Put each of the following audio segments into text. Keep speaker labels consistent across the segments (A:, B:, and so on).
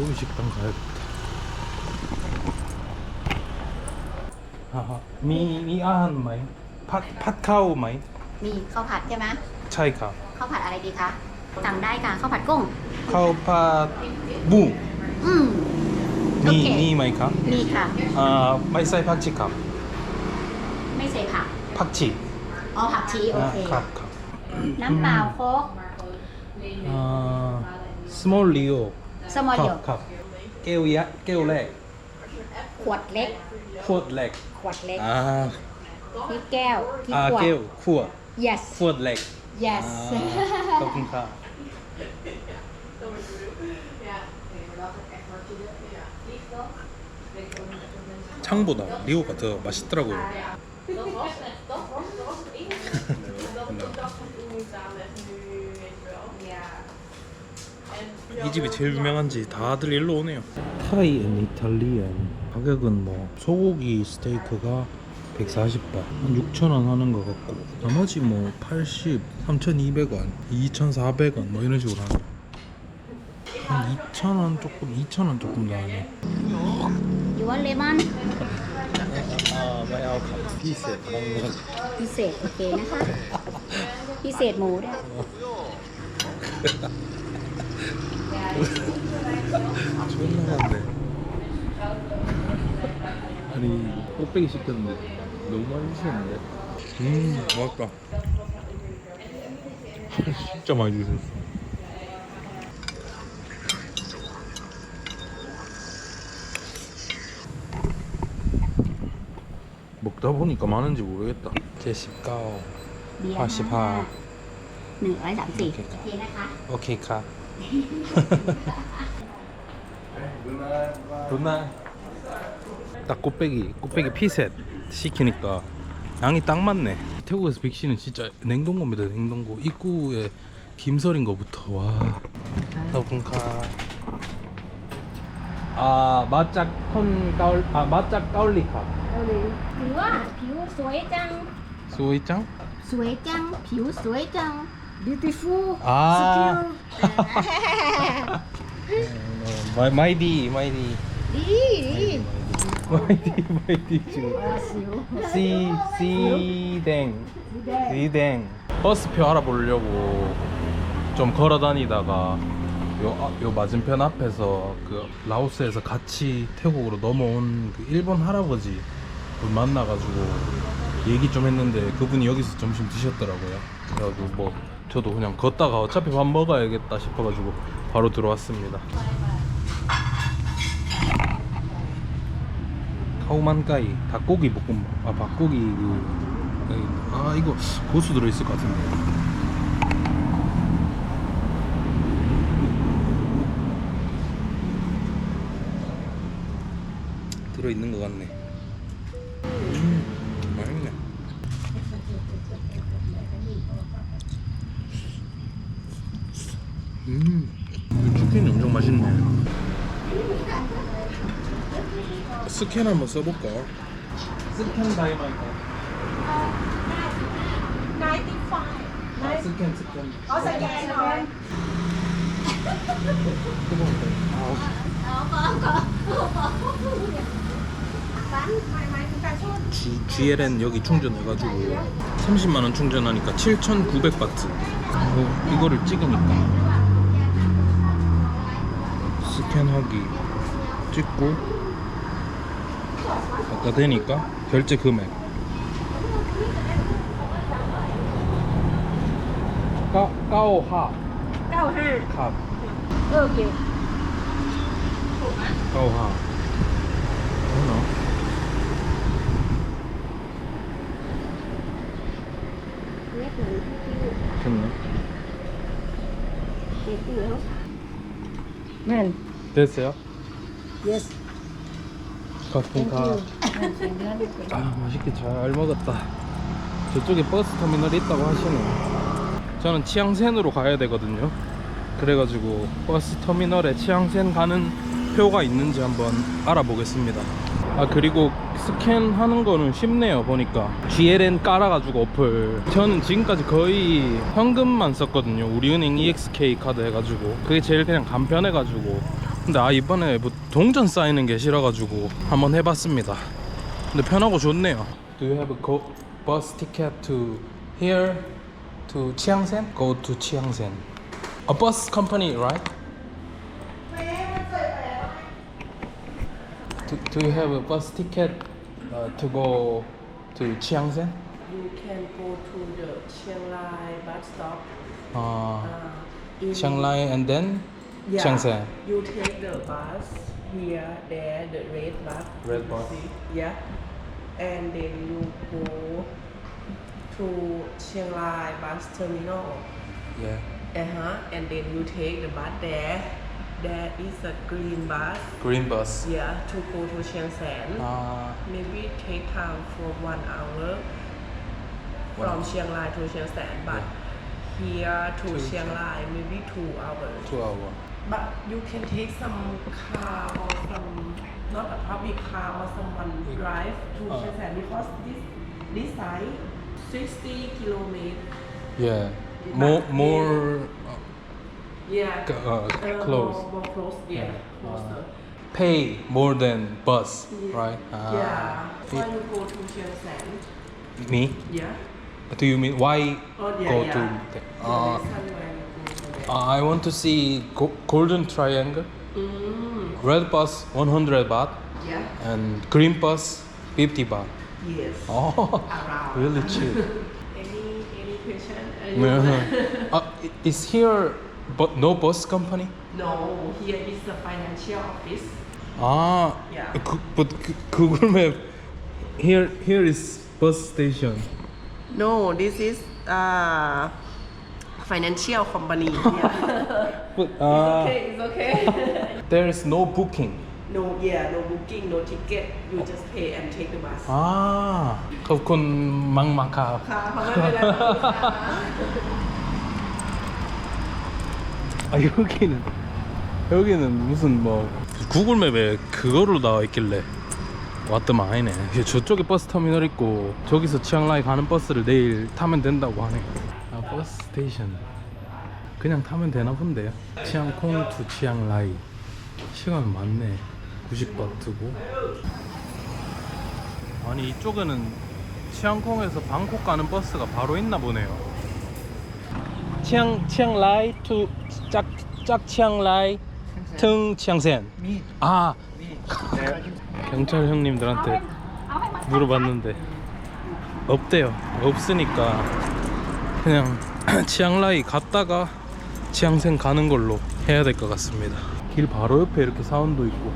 A: 여기 식당 가야겠다. 하하. 미, 미 아한 마이? 팟, 팟카오 마이?
B: มีข้าวผัดใช่ไหม
A: 차이카.
B: ข้าวผัดอะไรดีคะสั่งได้ค่ะข้าวผัดกุ้ง
A: 카오 팟, 무.
B: อืม
A: 미,
B: 오케이.
A: 미 마이카?
B: มีค่ะ
A: 아, 마이사이 팍치카.
B: ไม่ใส่ผัก
A: 팍치.
B: อ๋อผักชีโอ
A: 아,
B: เค
A: 컵, 컵.
B: น้ำเปล่าโค้ก
A: 아, 스몰 리오.
B: สมอลเดียว
A: 컵, 컵. 깨우야, 깨우렉.
B: ขวดเล็ก
A: 콧렉.
B: ขวดเล็ก
A: 아,
B: ที่แก้วที่
A: 아,
B: ขวด
A: 깨우, 쿠어.
B: yes
A: 콧렉.
B: yes
A: 아, 커튼카. 창보다 리오가 더 맛있더라고요. 이 집이 제일 유명한지 다들 일로 오네요. 타이 앤 이탈리안 가격은 뭐 소고기 스테이크가 140바 한 6,000원 하는 것 같고 나머지 뭐 80, 3,200원, 2,400원 뭐 이런 식으로 하네. 한 2,000원 조금, 2,000원 조금 더 하네.
B: ยูวันเลมอน
A: 아, 많이 아웃. 비세, 먹는
B: พิเศษโอเคนะคะ พิเศษหมูด้วย
A: 존나 많네. 아니 꽃배기 시켰는데 너무 많이 주셨는데. 음 맛있다. 진짜 많이 주셨어. 먹다 보니까 많은지 모르겠다. 제시카오
B: เบียร์
A: 85
B: หนึ่งร้อยสามสิบ
A: โอเค
B: โอเคนะคะ
A: 오케이 가. 누나. 딱 꽃배기 꽃배기 피셋 시키니까 양이 딱 맞네. 태국에서 백신은 진짜 냉동고입니다. 냉동고 입구에 김설인 거부터 와. 너분카. 아 맛짝 콘 까울 아 맛짝 까울리카.
B: ถือว่าผิวสวยจัง
A: 수이짱?
B: สวยจัง ผิวสวยจัง beautiful,
A: 아.
B: secure.
A: 어, 뭐, 마이 마이디 마이디
B: 리, 리.
A: 마이디 마이디 지금 알았어요. 시 시댕 시댕 버스표 알아보려고 좀 걸어 다니다가 요, 아, 요 맞은편 앞에서 그 라오스에서 같이 태국으로 넘어온 그 일본 할아버지 분 만나가지고 얘기 좀 했는데 그분이 여기서 점심 드셨더라고요. 그래가지고 뭐 저도 그냥 걷다가 어차피 밥 먹어야겠다 싶어가지고 바로 들어왔습니다. 카우만가이 닭고기 볶음밥 아 닭고기 그 여기, 아 이거 고수 들어있을 것 같은데. 들어있는 것 같네 음 맛있네 음 치킨이 엄청 맛있네 스캔 한번 써볼까? 스캔 다이마이다.
C: 아, 네.
A: 아, 스캔 스캔.
C: 어, 스캔.
A: G, GLN 여기 충전해가지고 30만원 충전하니까 7,900바트 어, 이거를 찍으니까 스캔하기 찍고 가 되니까 결제 금액. 까오하.
B: 告哈，카
A: 까오하. 어나.
B: 那可能是
A: 됐네
B: 됐어요？yes。 고맙습니다.
A: 아, 맛있게 잘 먹었다. 저쪽에 버스 터미널이 있다고 하시네요. 저는 치앙센으로 가야 되거든요. 그래가지고 버스 터미널에 치앙센 가는 표가 있는지 한번 알아보겠습니다. 아 그리고 스캔하는 거는 쉽네요 보니까 GLN 깔아가지고 어플 저는 지금까지 거의 현금만 썼거든요 우리은행 EXK 카드 해가지고 그게 제일 그냥 간편해가지고 근데 아 이번에 뭐 동전 쌓이는 게 싫어가지고 한번 해봤습니다. 근데 편하고 좋네요. Do you have a go, bus ticket to here to Chiangsaen? Go to Chiangsaen. A bus company, right? Do, do you have a bus ticket uh, to go to Chiangsaen?
D: You can go to the Chiang Rai bus stop.
A: Uh,
D: Uh, in-
A: Chiang Rai and then
D: Yeah.
A: Chiangsaen.
D: You take the bus here, there, the red bus.
A: Red bus.
D: Yeah. And then you go to Chiang Rai bus terminal.
A: Yeah.
D: Uh-huh. And then you take the bus there. There is a green bus.
A: Green bus.
D: Yeah, to go to Chiang Saen.
A: Uh,
D: Maybe take time for one hour
A: One
D: from
A: hour.
D: Chiang Rai to Chiang Saen, but here to
A: To
D: Chiang
A: Chiang-
D: Rai maybe two hours.
A: two hour.
D: But you can take some car or some not a public car or someone drive to
A: Uh.
D: Chiang Saen because this this side 60 kilometers.
A: Yeah. More more
D: Yeah.
A: uh, uh,
D: Uh,
A: close.
D: More, more close. Yeah. Closer.
A: Pay more than bus,
D: Yeah.
A: right? Ah.
D: yeah. Why you go to Chiang
A: me?
D: Yeah.
A: Do you mean why
D: Oh yeah.
A: go
D: yeah.
A: to? Uh, I want to see go- Golden Triangle.
D: Mm,
A: Red bus 100 baht
D: yeah.
A: and green bus 50 baht.
D: Yes.
A: Oh,
D: Around.
A: really cheap.
D: Any any question? Are you-
A: uh, i- is here but no bus company?
D: no, here is the financial office.
A: Ah,
D: Yeah.
A: 그, but 그- Google Map here here is bus station.
D: No, this is uh financial company. Yeah.
A: But uh,
D: okay, it's okay.
A: there is no booking.
D: no, yeah, no booking, no ticket. You just pay and take the bus.
A: 아, ขอบคุณมากมากครับ
D: ค่ะเพราะไม่เป็นไรค่ะ
A: 아 여기는 여기는 무슨 뭐 구글맵에 그거로 나와 있길래 왔더만 아니네 이게 저쪽에 버스 터미널 있고 저기서 치앙라이 가는 버스를 내일 타면 된다고 하네 아 버스 스테이션. 그냥 타면 되나 본데요. 치앙콩 투 치앙라이. 시간 많네. 90바트고. 아니 이쪽에는 치앙콩에서 방콕 가는 버스가 바로 있나 보네요. 치앙 치앙라이 투 짝, 짝 치앙라이 퉁 치앙센. 아 경찰 형님들한테 물어봤는데 없대요. 없으니까 그냥 치앙라이 갔다가 치앙센 가는 걸로 해야 될 것 같습니다 길 바로 옆에 이렇게 사원도 있고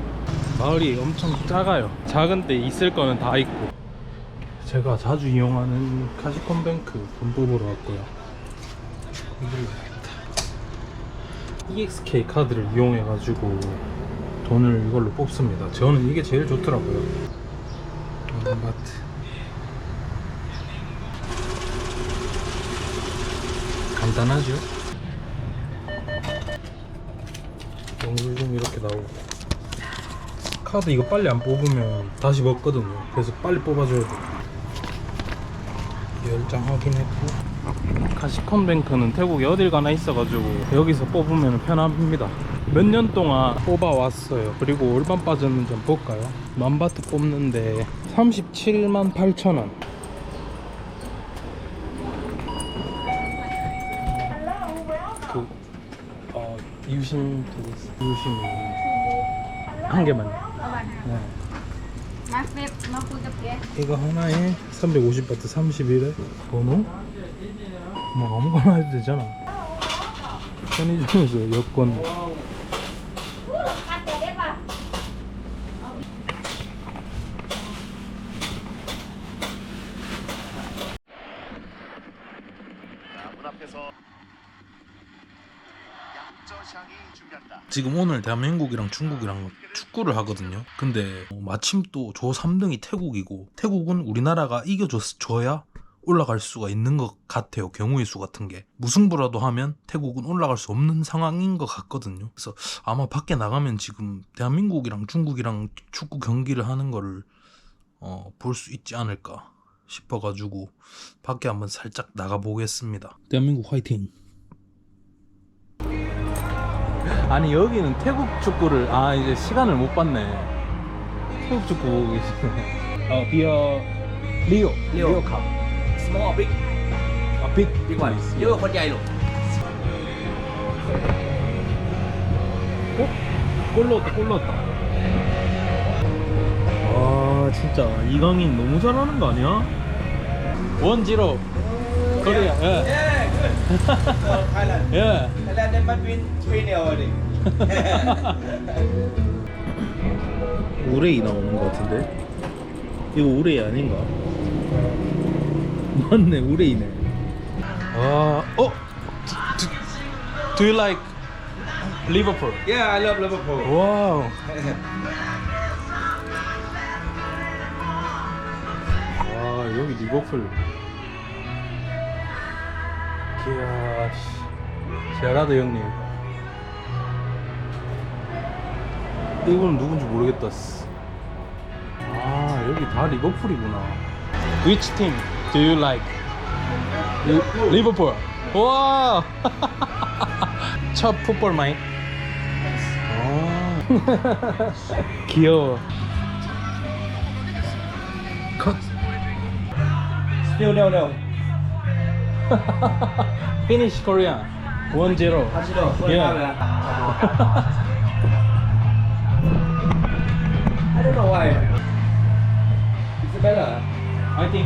A: 마을이 엄청 작아요 작은데 있을 거는 다 있고 제가 자주 이용하는 카시콘뱅크 돈 뽑으러 왔고요 EXK 카드를 이용해 가지고 돈을 이걸로 뽑습니다. 저는 이게 제일 좋더라고요. 마트. 간단하죠? 영수증 이렇게 나오고 카드 이거 빨리 안 뽑으면 다시 먹거든요. 그래서 빨리 뽑아줘야 돼요. 열장 확인했고 카시콘뱅크는 태국에 어딜 가나 있어가지고 여기서 뽑으면 편합니다 몇 년 동안 뽑아왔어요 그리고 얼마 빠졌는지 한번 볼까요 만바트 뽑는데 37만 8천원 그, 어, 유심 되게 있어. 유심 한 개만. 네. 이거 하나에 350바트 31에 번호 뭐 아무거나 해도 되잖아. 편의점에서 여권
E: 아, 앞에서
A: 지금 오늘 대한민국이랑 중국이랑 축구를 하거든요. 근데 어, 마침 또 조 3등이 태국이고 태국은 우리나라가 이겨줘야 올라갈 수가 있는 것 같아요. 경우의 수 같은 게. 무승부라도 하면 태국은 올라갈 수 없는 상황인 것 같거든요. 그래서 아마 밖에 나가면 지금 대한민국이랑 중국이랑 축구 경기를 하는 거를 어, 볼 수 있지 않을까 싶어가지고 밖에 한번 살짝 나가 보겠습니다. 대한민국 화이팅 아니 여기는 태국 축구를 아 이제 시간을 못 봤네. 태국 축구 보고 계시네. 어 비어 리오 리오 컵.
F: small or big
A: 아 빅.
F: big one เยอะกว่าคนใหญ่หรอก
A: 어? 골 넣었다 골 넣었다. 아 진짜 이강인 너무 잘하는 거 아니야? 원지로 코리아 예.
F: Thailand
A: 예.
F: Thailand then must win 3 0 already
A: 우레이 나오는 거 같은데? 이거 우레이 아닌가? 맞네 우레이네 아 어? Do, do you like Liverpool?
F: yeah I love Liverpool
A: 와우 와 여기 리버풀 이야 씨. 잘하다 형님. 이거는 누군지 모르겠다 씨. 아 여기 다 리버풀이구나. Which team do you like? 리- 리버풀. 와 첫 풋볼 마인 아. 귀여워. 컷.
F: still 0 0
A: Finish Korea.
F: 1 0.
A: Yeah.
F: I don't know why. Isabella.
A: I think.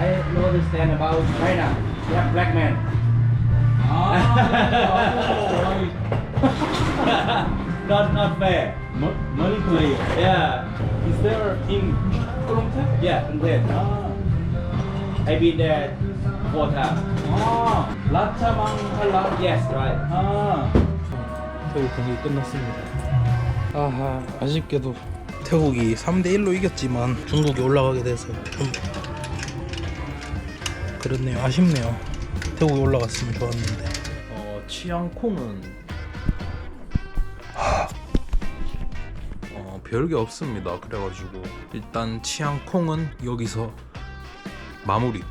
F: I don't understand about China. They have black man. Oh, not not fair.
A: Mo- money player.
F: Yeah.
A: Is there in Krongte?
F: Yeah, Krongte.
A: Ah.
F: I mean that. there times
A: 아. 라차망칼라
F: yes right.
A: 아. 태국 경기 끝났습니다. 아하 아쉽게도 태국이 3대 1로 이겼지만 중국이 올라가게 돼서 좀 그렇네요. 아쉽네요. 태국이 올라갔으면 좋았는데. 어 치앙콩은? 어 별게 없습니다. 그래가지고 일단 치앙콩은 여기서 마무리